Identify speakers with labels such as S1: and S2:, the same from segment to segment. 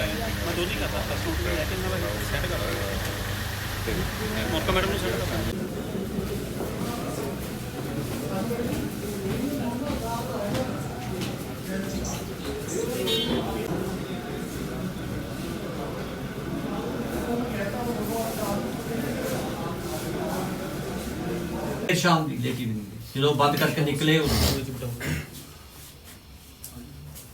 S1: Show ਨਹੀਂ ਕਰਦਾ passport ਲੈ ਕੇ ਮੈਂ ਸੈੱਟ ਕਰ ਮੌਕਾ ਮੈਡਮ ਨੂੰ ਸੈੱਟ ਕਰ
S2: ਸ਼ਾਮ ਦੀ ਲੇਟੀ ਜਦੋਂ ਬੰਦ ਕਰਕੇ ਨਿਕਲੇ ਉਦੋਂ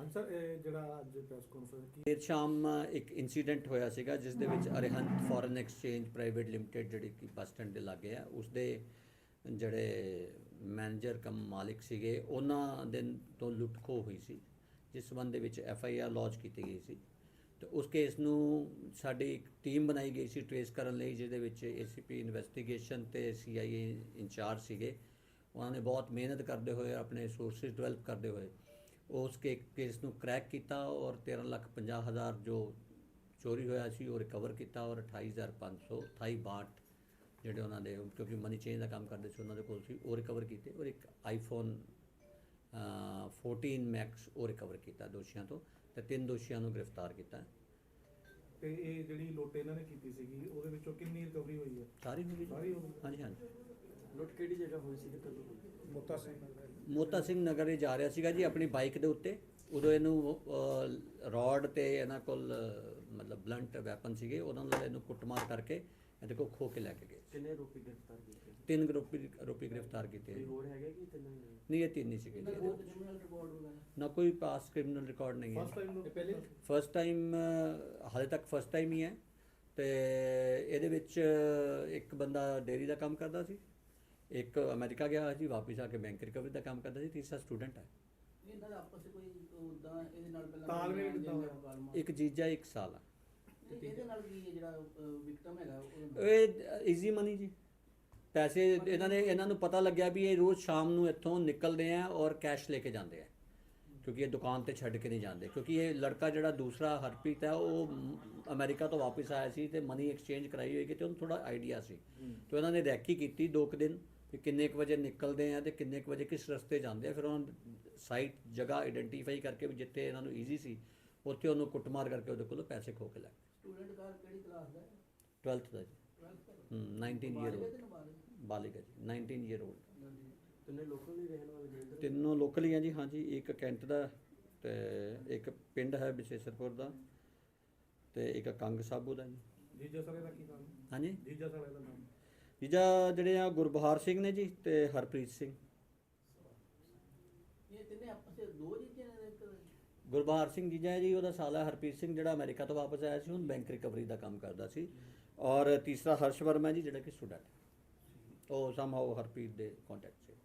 S3: ਹਾਂਜੀ ਸਰ, ਇਹ ਜਿਹੜਾ ਅੱਜ ਪ੍ਰੈਸ ਕਾਨਫਰੰਸ ਕੀ
S2: ਦੇਰ ਸ਼ਾਮ ਇੱਕ ਇਨਸੀਡੈਂਟ ਹੋਇਆ ਸੀਗਾ, ਜਿਸ ਦੇ ਵਿੱਚ Arihant foreign exchange private limited ਜਿਹੜੀ ਕਿ ਬੱਸ ਸਟੈਂਡ ਦੇ ਲਾਗੇ ਆ, ਉਸ ਦੇ ਜਿਹੜੇ ਮੈਨੇਜਰ ਕਮ ਮਾਲਿਕ ਸੀਗੇ, ਉਹਨਾਂ ਦੇ ਤੋਂ ਲੁੱਟ ਖੋਹ ਹੋਈ ਸੀ, ਜਿਸ ਸੰਬੰਧ ਦੇ ਵਿੱਚ ਐਫ ਆਈ ਆਰ ਲੌਂਚ ਕੀਤੀ ਗਈ ਸੀ। ਤੇ ਉਸ ਕੇਸ ਨੂੰ ਸਾਡੀ ਇੱਕ ਟੀਮ ਬਣਾਈ ਗਈ ਸੀ ਟ੍ਰੇਸ ਕਰਨ ਲਈ, ਜਿਹਦੇ ਵਿੱਚ ਏਸੀਪੀ ਇਨਵੈਸਟੀਗੇਸ਼ਨ ਤੇ ਸੀਆਈਏ ਇੰਚਾਰਜ ਸੀਗੇ। ਉਹਨਾਂ ਨੇ ਬਹੁਤ ਮਿਹਨਤ ਕਰਦੇ ਹੋਏ, ਆਪਣੇ ਸੋਰਸਿਸ ਡਿਵੈਲਪ ਕਰਦੇ ਹੋਏ ਉਸ ਕੇ ਕੇਸ ਨੂੰ ਕ੍ਰੈਕ ਕੀਤਾ ਔਰ 13 ਲੱਖ 50 ਹਜ਼ਾਰ ਜੋ ਚੋਰੀ ਹੋਇਆ ਸੀ ਉਹ ਰਿਕਵਰ ਕੀਤਾ ਔਰ 28500 28 ਬਾਟ ਜਿਹੜੇ ਉਹਨਾਂ ਦੇ ਕਿਉਂਕਿ ਮਨੀ ਚੇਂਜ ਦਾ ਕੰਮ ਕਰਦੇ ਸੀ ਉਹਨਾਂ ਦੇ ਕੋਲ ਸੀ ਉਹ ਰਿਕਵਰ ਕੀਤੇ ਔਰ ਇੱਕ ਆਈਫੋਨ 14 ਮੈਕਸ ਉਹ ਰਿਕਵਰ ਕੀਤਾ ਦੋਸ਼ੀਆਂ ਤੋਂ ਤੇ ਤਿੰਨ ਦੋਸ਼ੀਆਂ ਨੂੰ ਗ੍ਰਿਫਤਾਰ ਕੀਤਾ।
S3: ਤੇ ਇਹ ਜਿਹੜੀ ਲੁੱਟ ਇਹਨਾਂ ਨੇ ਕੀਤੀ ਸੀਗੀ ਉਹਦੇ ਵਿੱਚੋਂ ਕਿੰਨੀ ਰਿਕਵਰੀ ਹੋਈ ਹੈ?
S2: ਸਾਰੀ ਹੋ ਗਈ ਜੀ?
S3: ਸਾਰੀ ਹੋ ਗਈ।
S2: ਹਾਂਜੀ ਹਾਂਜੀ।
S3: ਲੁੱਟ ਕਿਹੜੀ ਜਗ੍ਹਾ ਹੋਈ ਸੀ ਕਿੱਥੇ ਤੋਂ ਮੋਤਾ ਸਿੰਘ।
S2: ਮੋਤਾ ਸਿੰਘ ਨਗਰ ਇਹ ਜਾ ਰਿਹਾ ਸੀਗਾ ਜੀ ਆਪਣੀ ਬਾਈਕ ਦੇ ਉੱਤੇ। ਉਦੋਂ ਇਹਨੂੰ ਰੋਡ ਤੇ ਇਹਨਾਂ ਕੋਲ ਮਤਲਬ ਬਲੰਟ ਵੈਪਨ ਸੀਗੇ ਉਹਨਾਂ ਨਾਲ ਇਹਨੂੰ ਕੁੱਟਮਾਰ ਕਰਕੇ ਇਹਦੇ ਕੋਲ ਖੋ ਕੇ ਲੈ ਕੇ ਗਏ।
S4: ਕਿੰਨੇ ਰੁਪਏ ਗ੍ਰਿਫਤਾਰ ਕੀਤੇ?
S2: ਤਿੰਨ ਗਰੁੱਪ ਆਰੋਪੀ ਗ੍ਰਿਫਤਾਰ ਕੀਤੇ
S4: ਕੋਈ
S2: ਜੀ।
S4: ਹੋਰ ਹੈਗੇ ਕਿ ਤਿੰਨ
S2: ਨਹੀਂ ਇਹ ਤਿੰਨ ਹੀ ਸੀਗੇ। ਨਾ ਕੋਈ ਪਾਸ ਕ੍ਰਿਮੀਨਲ ਰਿਕਾਰਡ ਨਹੀਂ
S3: ਫਸਟ
S2: ਹੈ
S3: ਟਾਈਮ ਲੁੱਟ ਪਹਿਲੇ?
S2: ਫਸਟ ਟਾਈਮ ਹਾਲੇ ਤੱਕ ਫਸਟ ਟਾਈਮ ਹੀ ਹੈ। ਤੇ ਇਹਦੇ ਵਿੱਚ ਇੱਕ ਬੰਦਾ ਡੇਰੀ ਦਾ ਕੰਮ ਕਰਦਾ ਸੀ। ਇੱਕ ਅਮਰੀਕਾ ਗਿਆ ਹੋਇਆ ਸੀ ਵਾਪਸ ਆ ਕੇ ਬੈਂਕ ਰਿਕਵਰੀ ਦਾ ਕੰਮ ਕਰਦਾ ਸੀ ਤੀਸਰਾ ਸਟੂਡੈਂਟ ਹੈ।
S5: ਇਹਨਾਂ ਦਾ ਆਪਸ ਵਿੱਚ ਕੋਈ ਉਦਾਂ ਇਹਦੇ ਨਾਲ ਪਹਿਲਾਂ
S3: ਤਾਲਮੇਲ ਕਿੱਦਾਂ ਹੋਇਆ?
S5: ਮੁਕਾਲਮਾ।
S2: ਇੱਕ ਜੀਜਾ ਇੱਕ ਸਾਲ। ਆ
S5: ਇਹਦੇ ਨਾਲ ਕੀ ਹੈ ਜਿਹੜਾ ਵਿਕਟਮ ਹੈਗਾ ਉਹ
S2: ਇਹ ਈਜ਼ੀ ਮਨੀ ਜੀ। ਪੈਸੇ ਇਹਨਾਂ ਨੇ ਇਹਨਾਂ ਨੂੰ ਪਤਾ ਲੱਗਿਆ ਵੀ ਇਹ ਰੋਜ਼ ਸ਼ਾਮ ਨੂੰ ਇੱਥੋਂ ਨਿਕਲਦੇ ਆ ਔਰ ਕੈਸ਼ ਲੈ ਕੇ ਜਾਂਦੇ ਆ। ਕਿਉਂਕਿ ਇਹ ਦੁਕਾਨ ਤੇ ਛੱਡ ਕੇ ਨਹੀਂ ਜਾਂਦੇ। ਕਿਉਂਕਿ ਇਹ ਲੜਕਾ ਜਿਹੜਾ ਦੂਸਰਾ ਹਰਪ੍ਰੀਤ ਹੈ ਉਹ ਅਮਰੀਕਾ ਤੋਂ ਵਾਪਸ ਆਇਆ ਸੀ ਤੇ ਮਨੀ ਐਕਸਚੇਂਜ ਕਰਾਈ ਹੋਈ ਕਿ ਤੇ ਉਹਨੂੰ ਥੋੜਾ ਆਈਡੀਆ ਸੀ। ਤੇ ਇਹਨਾਂ ਨੇ ਰੈਕੀ ਕੀਤੀ ਦੋ ਕੁ ਦਿਨ। ਕਿ ਕਿੰਨੇ ਕੁ ਵਜੇ ਨਿਕਲਦੇ ਆ ਤੇ ਕਿੰਨੇ ਕੁ ਵਜੇ ਕਿਸ ਰਸਤੇ ਜਾਂਦੇ ਆ ਫਿਰ ਉਹਨਾਂ ਸਾਈਟ ਜਗ੍ਹਾ ਆਈਡੈਂਟੀਫਾਈ ਕਰਕੇ ਵੀ ਜਿੱਥੇ ਇਹਨਾਂ ਨੂੰ ਈਜ਼ੀ ਸੀ ਉੱਥੇ ਉਹਨੂੰ ਕੁੱਟਮਾਰ ਕਰਕੇ ਉਹਦੇ ਕੋਲੋਂ ਪੈਸੇ ਖੋ ਕੇ ਲੈ
S5: ਸਟੂਡੈਂਟ ਕਾਰ ਕਿਹੜੀ ਕਲਾਸ ਦਾ ਹੈ?
S2: 12th ਦਾ ਜੀ।
S5: 12th ਦਾ।
S2: ਹਮ, 19 ਈਅਰ
S5: ਬਾਲਿਗ ਹੈ
S2: 올ਡ
S5: ਤੇ ਨਾਬਾਲਿਗ?
S2: ਬਾਲਿਗ ਹੈ ਜੀ 19 ਈਅਰ 올ਡ
S4: ਤਿੰਨੇ ਲੋਕਲ ਹੀ ਰਹਿਣ ਵਾਲੇ ਜੇਲ੍ਹ ਦੇ
S2: ਤਿੰਨੋਂ ਲੋਕਲ ਹੀ ਆ ਜੀ ਹਾਂਜੀ ਇੱਕ ਕੈਂਟ ਦਾ ਤੇ ਇੱਕ ਪਿੰਡ ਹੈ ਵਿਸ਼ੇਸ਼ਰਪੁਰ ਦਾ ਤੇ ਇੱਕ ਕੰਗ ਸਾਬੂ ਦਾ ਜੀ।
S3: ਜੀਜਾ ਸਾਲੇ ਦਾ ਕੀ ਨਾਮ?
S2: ਹਾਂਜੀ?
S3: ਜੀਜਾ ਸਾਲੇ ਦਾ ਨਾਮ?
S2: ਜੀਜਾ ਜਿਹੜੇ ਆ ਗੁਰਬਹਾਰ ਸਿੰਘ ਨੇ ਜੀ ਤੇ ਹਰਪ੍ਰੀਤ ਸਿੰਘ।
S5: ਇਹ ਤਿੰਨੇ ਆਪਸ ਵਿੱਚ ਦੋ ਜਿੱਤੇ ਨੇ ਇੱਕ?
S2: ਗੁਰਬਹਾਰ ਸਿੰਘ ਜੀਜਾ ਹੈ ਜੀ ਉਹਦਾ ਸਾਲਾ ਹਰਪ੍ਰੀਤ ਸਿੰਘ ਜਿਹੜਾ ਅਮਰੀਕਾ ਤੋਂ ਵਾਪਸ ਆਇਆ ਸੀ ਹੁਣ ਬੈਂਕ ਰਿਕਵਰੀ ਦਾ ਕੰਮ ਕਰਦਾ ਸੀ। ਔਰ ਤੀਸਰਾ ਹਰਸ਼ ਵਰਮਾ ਜੀ ਜਿਹੜਾ ਕਿ ਸਟੂਡੈਂਟ ਉਹ ਸਮਹਾਉ ਹਰਪ੍ਰੀਤ ਦੇ ਕੰਟੈਕਟ
S3: ਹੈ।